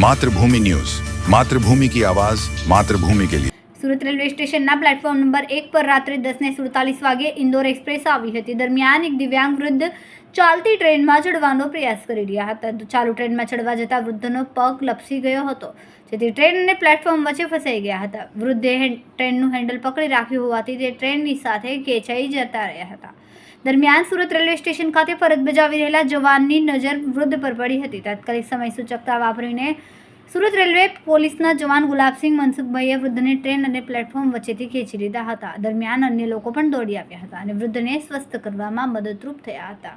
मातृभूमि न्यूज़, मातृभूमि की आवाज़, मातृभूमि के लिए। सूरत रेलवे स्टेशन न प्लेटफॉर्म नंबर एक पर रात्र दस ने सुड़तालीस वगे इंदौर एक्सप्रेस आई दरमियान एक दिव्यांग वृद्ध ચાલતી ટ્રેનમાં ચડવાનો પ્રયાસ કરી રહ્યા હતા. ચાલુ ટ્રેનમાં ચડવા જતા વૃદ્ધનો પગ લપસી ગયો હતો, જેથી ટ્રેન અને પ્લેટફોર્મ વચ્ચે ફસાઈ ગયા હતા. વૃદ્ધે ટ્રેનનું હેન્ડલ પકડી રાખ્યું હોવાથી તે ટ્રેનની સાથે ખેંચાઈ જતા રહ્યા હતા. દરમિયાન સુરત રેલવે સ્ટેશન ખાતે ફરજ બજાવી રહેલા જવાનની નજર વૃદ્ધ પર પડી હતી. તાત્કાલિક સમય સૂચકતા વાપરીને સુરત રેલવે પોલીસના જવાન ગુલાબસિંહ મનસુખભાઈએ વૃદ્ધને ટ્રેન અને પ્લેટફોર્મ વચ્ચેથી ખેંચી લીધા હતા. દરમિયાન અન્ય લોકો પણ દોડી આવ્યા હતા અને વૃદ્ધને સ્વસ્થ કરવામાં મદદરૂપ થયા હતા.